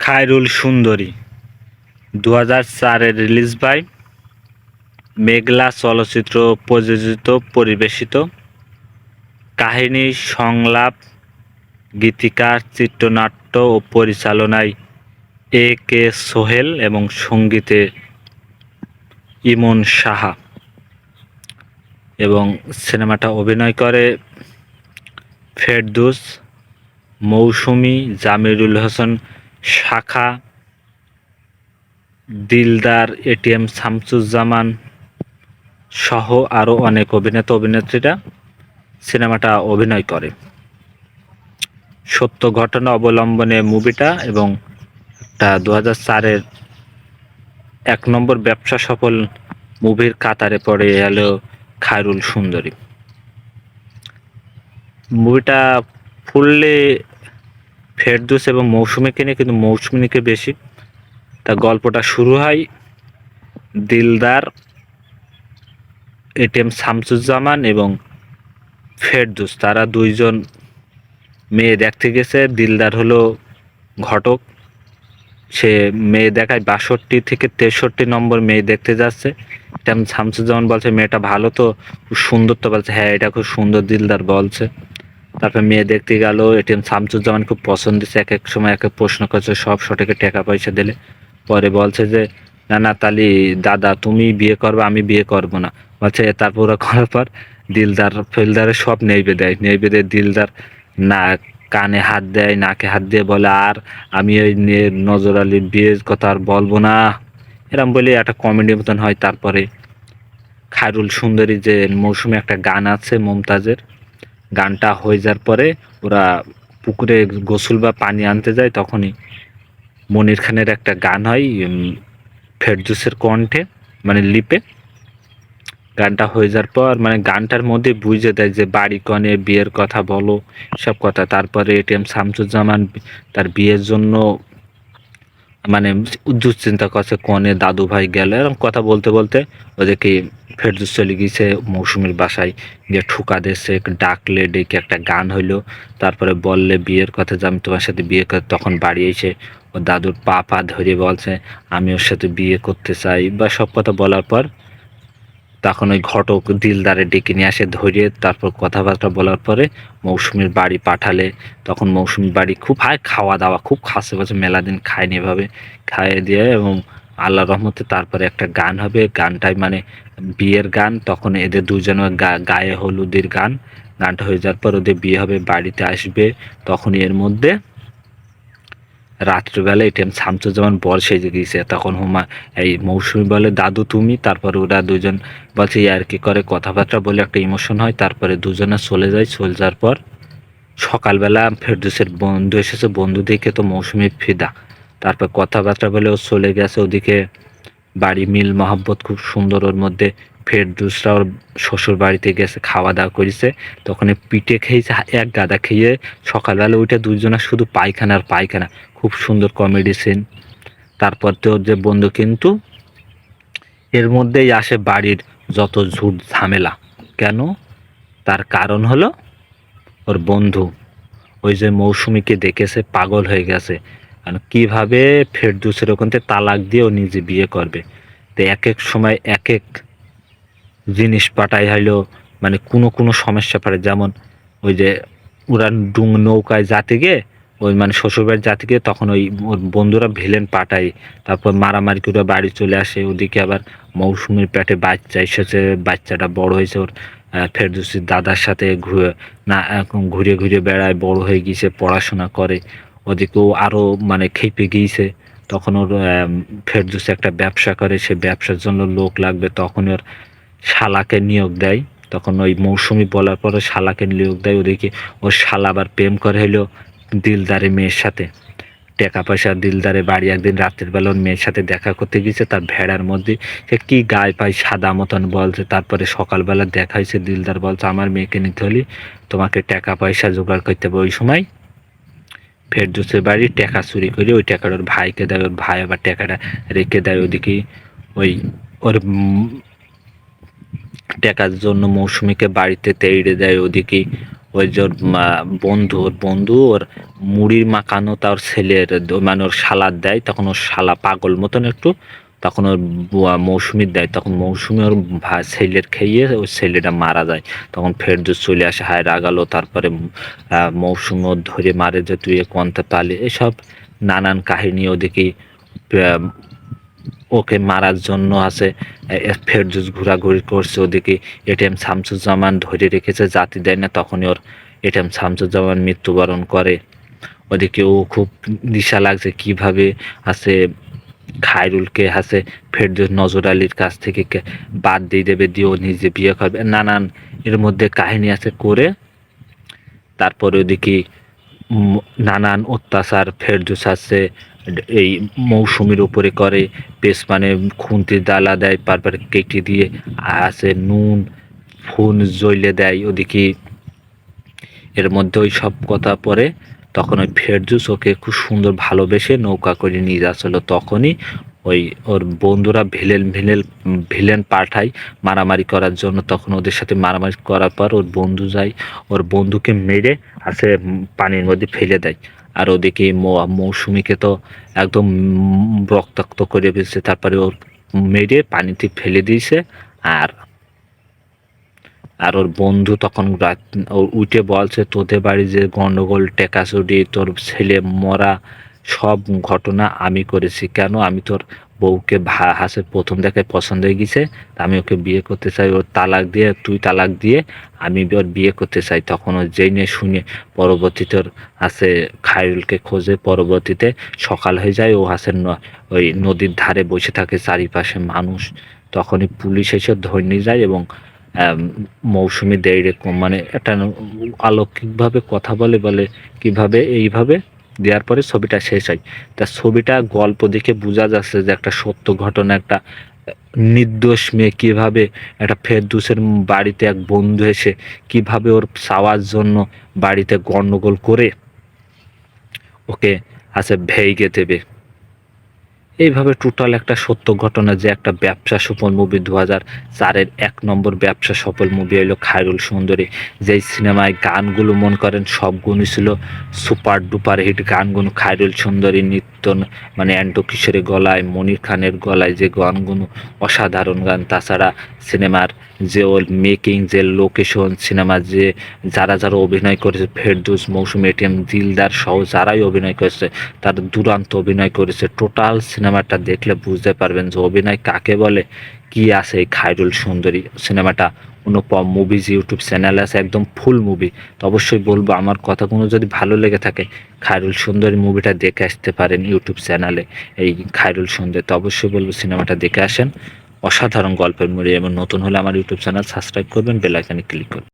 খায়রুল সুন্দরী। দু হাজার চারের রিলিজ বাই মেঘলা চলচ্চিত্র প্রযোজিত, পরিবেশিত। কাহিনী, সংলাপ, গীতিকার, চিত্রনাট্য ও পরিচালনায় এ কে সোহেল এবং সঙ্গীতে ইমন সাহা। এবং সিনেমাটা অভিনয় করে ফেরদুস, মৌসুমী, জামিরুল হোসেন শাখা, দিলদার, এটিএম শামসুজ্জামান সহ আরও অনেক অভিনেতা, অভিনেত্রীরা সিনেমাটা অভিনয় করে। সত্য ঘটনা অবলম্বনে মুভিটা এবং একটা দু চারের এক নম্বর ব্যবসা সফল মুভির কাতারে পড়ে এলো খায়রুল সুন্দরী। মুভিটা ফুললি ফেরদুস এবং মৌসুমীকে নিয়ে, কিন্তু মৌসুমীকে বেশি। তা গল্পটা শুরু হয় দিলদার এটিএম শামসুজ্জামান এবং ফেরদুস। তারা দুইজন মেয়ে দেখতে গেছে। দিলদার হলো ঘটক। সে মেয়ে দেখায় বাষট্টি থেকে তেষট্টি নম্বর মেয়ে দেখতে যাচ্ছে। এটিএম শামসুজ্জামান বলছে, মেয়েটা ভালো তো, খুব সুন্দর তো। বলছে হ্যাঁ এটা খুব সুন্দর দিলদার বলছে। তারপর মেয়ে দেখতে গেল এটিএম শামসুজ্জামান খুব পছন্দ দিচ্ছে এক এক সময় এক এক প্রশ্ন করছে, সব সঠিকে টাকা পয়সা দিলে। পরে বলছে যে, না না, তালি, দাদা, তুমি বিয়ে করবে, আমি বিয়ে করব না। বলছে, তারপর ওরা করার পর দিলদার ফেলদারের সব নেইবে দেয়। নেইবে দেয়, দিলদার না কানে হাত দেয়, নাকে হাত দিয়ে বলে, আর আমি ওই নজর আলীর বিয়ের কথা আর বলব না। এরম বলে একটা কমেডি মতন হয়। তারপরে খায়রুল সুন্দরী যে মৌসুমে একটা গান আছে, মমতাজের গানটা হয়ে যাওয়ার পরে ওরা পুকুরে গোসল বা পানি আনতে যায় তখনই মনির খানের একটা গান হয় উম, ফেরদুসের কণ্ঠে মানে লিপে। গানটা হয়ে যাওয়ার পর মানে গানটার মধ্যে বুঝে দেয় যে বাড়ি কনে বিয়ের কথা বলো সব কথা। তারপরে এটিএম শামসুজ্জামান তার বিয়ের জন্য মানে দুশ্চিন্তা করছে কনে দাদু ভাই গেল, এরকম কথা বলতে বলতে ওদেরকে ফেরদুস চলে গিয়েছে মৌসুমির বাসায়। যে ঠুকা দিয়েছে, ডাকলে, ডেকে একটা গান হইল। তারপরে বললে, বিয়ের কথা যে আমি তোমার সাথে বিয়ে করে তখন বাড়ি এসে ও দাদুর পা পা ধরে বলছে, আমি ওর সাথে বিয়ে করতে চাই। বা সব কথা বলার পর তখন ওই ঘটক দিলদারে ডেকে নিয়ে আসে ধরিয়ে তারপর কথাবার্তা বলার পরে মৌসুমীর বাড়ি পাঠালে। তখন মৌসুমীর বাড়ি খুব হায় খাওয়া দাওয়া খুব খাসে বাসে মেলা দিন খায়নি এভাবে। খাইয়ে দিয়ে এবং আল্লাহ রহমতে তারপরে একটা গান হবে। গানটাই মানে বিয়ের গান। তখন এদের দুজনের গায়ে হলুদের গান। গানটা হয়ে যাওয়ার পর ওদের বিয়ে হবে, বাড়িতে আসবে। তখন এর মধ্যে রাত্রিবেলা এটিএম শামসুজ্জামান বর সেজে গিয়েছে। তখন হুমা, এই মৌসুমি বলে, দাদু তুমি? তারপর ওরা দুজন বলছে আর কি করে? কথাবার্তা বলে একটা ইমোশন হয়। তারপরে দুজনে চলে যায়। চলে যাওয়ার পর সকালবেলা ফেরদুসের বন্ধু এসেছে। বন্ধু দেখে তো মৌসুমি ফিদা। তারপর কথাবার্তা বলে ও চলে গেছে। ওদিকে বাড়ি মিল, মহাব্বত খুব সুন্দর ওর মধ্যে। ফেরদুসরা ওর শ্বশুর বাড়িতে গেছে, খাওয়া দাওয়া করেছে। তখন পিঠে খেয়েছে, এক গাদা খেয়ে সকালবেলা ওইটা দুজনের শুধু পায়খানা আর পায়খানা। খুব সুন্দর কমেডি সিন তারপর তো যে বন্ধু কিন্তু, এর মধ্যেই আসে বাড়ির যত ঝুট ঝামেলা। কেন? তার কারণ হলো ওর বন্ধু। ওই যে মৌসুমীকে দেখেছে, পাগল হয়ে গেছে। আর কীভাবে ফেরদুসের ওখান থেকে তালাক দিয়ে ও নিজে বিয়ে করবে? তো এক এক সময় এক এক জিনিস পাঠাই হইল মানে কোনো কোনো সমস্যা পড়ে। যেমন ওই যে ওরা ডুং নৌকায় যাতে গিয়ে, ওই মানে শ্বশুরবাড়ির যাতে গিয়ে তখন ওই ওর বন্ধুরা ভিলেন পাঠায়। তারপর মারামারি করে বাড়ি চলে আসে। ওদিকে আবার মৌসুমীর পেটে বাচ্চা এসেছে, বাচ্চাটা বড় হয়েছে ওর ফেরদুসির দাদার সাথে ঘুরে, না ঘুরে ঘুরে বেড়ায়, বড় হয়ে গিয়েছে, পড়াশোনা করে। ওদিকে ও আরও মানে খেপে গিয়েছে। তখন ওর ফেরদৌসি একটা ব্যবসা করে। সে ব্যবসার জন্য লোক লাগবে। তখন ওর শালাকে নিয়োগ দেয়। তখন ওই মৌসুমি বলার পরে শালাকে নিয়োগ দেয়। ওদিকে ওর শালা আবার প্রেম করে হইল দিলদারে মেয়ের সাথে। টাকা পয়সা দিলদারে বাড়ি একদিন রাতের বেলা ওর মেয়ের সাথে দেখা করতে গিয়েছে তার ভেড়ার মধ্যে সে কী গায়ে পায় সাদা মতন বলছে। তারপরে সকালবেলা দেখা হয়েছে, দিলদার বলছে, আমার মেয়েকে নিতে হলে তোমাকে টাকা পয়সা জোগাড় করতে হবে। ওই সময় ফেরদুসের বাড়ি টাকা চুরি করে ওই টাকাটা ওর ভাইকে দেয়। ওর ভাই আবার টাকাটা রেখে দেয়। ওদিকে ওই ওর টাকার জন্য মৌসুমীকে বাড়িতে তেড়ে দেয় ওদিকে। ওই যে বন্ধু, ওর বন্ধু, ওর মুড়ির মাখানো তার ছেলের মানে ওর সালাদ দেয়, তখন ওর শালা পাগল মতন একটু, তখন ওর মৌসুমির দেয়, তখন মৌসুমি ওর ছেলের খেয়ে ওই ছেলেটা মারা যায়। তখন ফের ফেরদুস চলে আসে, হায় রাগালো তারপরে মৌসুমি ওর ধরে মারে যে, তুই এ কোনটা পালি এসব নানান কাহিনী ওদিকে ওকে মারার জন্য আছে। এ ঘোরাঘুরি করছে ওদিকে। এটিএম শামসুজ্জামান ধরে রেখেছে, জাতি দেয় না, তখনই ওর এটিএম শামসুজ্জামান মৃত্যুবরণ করে। ওদিকে ও খুব দিশা লাগছে, কীভাবে আছে খায়রুলকে হাসে ফেরদৌস নজর আলীর কাছ থেকে বাদ দিয়ে দেবে, দিয়ে ও নিজে বিয়ে করবে। নানান এর মধ্যে কাহিনী আছে করে। তারপরে ওদিকে নানান অত্যাচার ফেরদৌস আছে এই মৌসুমীর উপরে করে, বেশ মানে খুন্তির ডালা দেয় তারপরে কেটে দিয়ে আছে, নুন, ফুন জ্বলে দেয়, ওদিকে এর মধ্যে ওই সব কথা পরে তখন ওই ফেরজুস ওকে খুব সুন্দর ভালোবেসে নৌকা করে নিয়ে যাচ্ছিল। তখনই ওই ওর বন্ধুরা ভিলেন ভিলেন ভিলেন পাঠায় মারামারি করার জন্য। তখন ওদের সাথে মারামারি করার পর ওর বন্ধু যায়, ওর বন্ধুকে মেরে আসে পানির মধ্যে ফেলে দেয়। আর ওদিকে মৌসুমিকে তো একদম রক্তাক্ত করে ফেলছে। তারপরে ওর মেরে পানিতে ফেলে দিয়েছে। আর আর ওর বন্ধু তখন উঠে বলছে, তোদের বাড়ি যে গন্ডগোল, টেকাচুরি, তোর ছেলে মরা সব ঘটনা আমি করেছি। কেন? আমি তোর বউকে হাসে, প্রথম দেখায় পছন্দ হয়ে গেছে আমি ওকে বিয়ে করতে চাই। ওর তালাক দিয়ে, তুই তালাক দিয়ে আমি ওর বিয়ে করতে চাই। তখন ও জেনে শুনে পরবর্তীতে ওর হাসে খায়রুলকে খোঁজে, পরবর্তীতে সকাল হয়ে যায়, ও হাসে ওই নদীর ধারে বসে থাকে চারিপাশে মানুষ। তখনই পুলিশ এসে ধরে নিয়ে যায় এবং মৌসুমি দেয় মানে একটা অলৌকিকভাবে কথা বলে বলে কীভাবে, এইভাবে দেওয়ার পরে ছবিটা শেষ হয়। তা ছবিটা গল্প দেখে বোঝা যাচ্ছে যে একটা সত্য ঘটনা, একটা নির্দোষ মেয়ে কীভাবে একটা ফেরদুসের বাড়িতে এক বন্ধু এসে কীভাবে ওর চাওয়ার জন্য বাড়িতে গণ্ডগোল করে ওকে আছে ভেইগে দেবে। এইভাবে টোটাল একটা সত্য ঘটনা যে একটা ব্যবসা সফল মুভি দু হাজার চারের এক নম্বর ব্যবসা সফল মুভি হলো খায়রুল সুন্দরী। যেই সিনেমায় গানগুলো মন করেন সবগুলো ছিল সুপার ডুপার হিট গানগুলো খায়রুল সুন্দরী নৃত্য ন- মানে অ্যান্টো কিশোরের গলায়, মনির খানের গলায় যে গানগুলো, অসাধারণ গান। তাছাড়া সিনেমার যে ওর মেকিং যে লোকেশন সিনেমার যে যারা যারা অভিনয় করেছে, ফেরদুস, মৌসুম এটিএম দিলদার সহ যারাই অভিনয় করেছে, তার দুরান্ত অভিনয় করেছে। টোটাল সিনেমাটা দেখলে বুঝতে পারবেন যে অভিনয় কাকে বলে কি আছে এই খায়রুল সুন্দরী সিনেমাটা? অনুপম মুভিজ ইউটিউব চ্যানেলে আছে, একদম ফুল মুভি তো অবশ্যই বলব, আমার কথাগুলো যদি ভালো লেগে থাকে, খায়রুল সুন্দরী মুভিটা দেখে আসতে পারেন ইউটিউব চ্যানেলে এই খায়রুল সুন্দরী। তো অবশ্যই বলব, সিনেমাটা দেখে আসেন। অসাধারণ গল্পের মুড়ি। এবং নতুন হলে আমার ইউটিউব চ্যানেল সাবস্ক্রাইব করবেন বেলাইকানে ক্লিক করবেন।